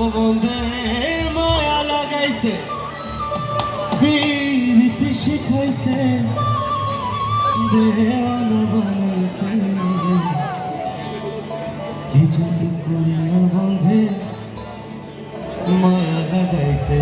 ও বন্ধে মায়া লাগাইছে। বিরীতি শিখাইছে দেওয়ানা বানাইছে। কি যদি করিয়া বন্ধে মায়া লাগাইছে।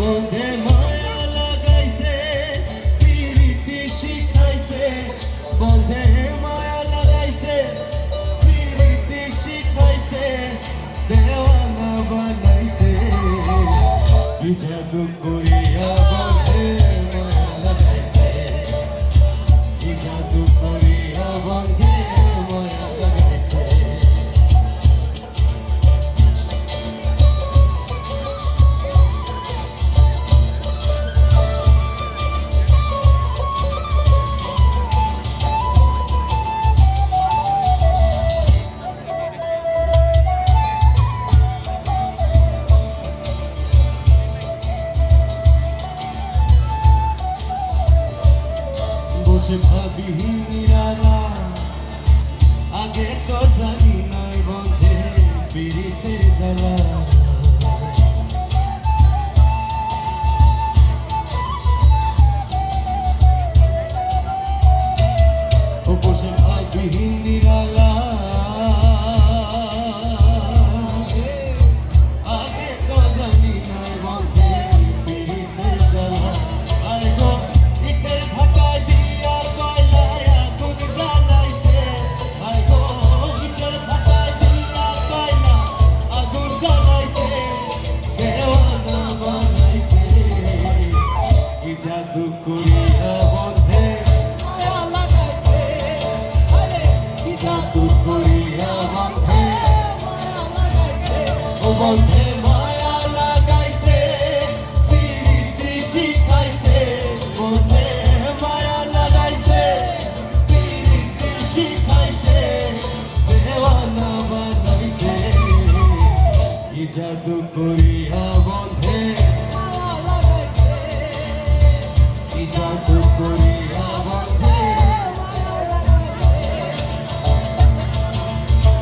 বন্ধে মায়া লাগাইছে প্রীতি শিখাইছে। বন্ধে মায়া লাগাইছে প্রীতি শিখাইছে দেওয়ানা বানাইছে। জাদু করিয়া আছে ভাবিহীন নিরালা আগে তো বন্ধে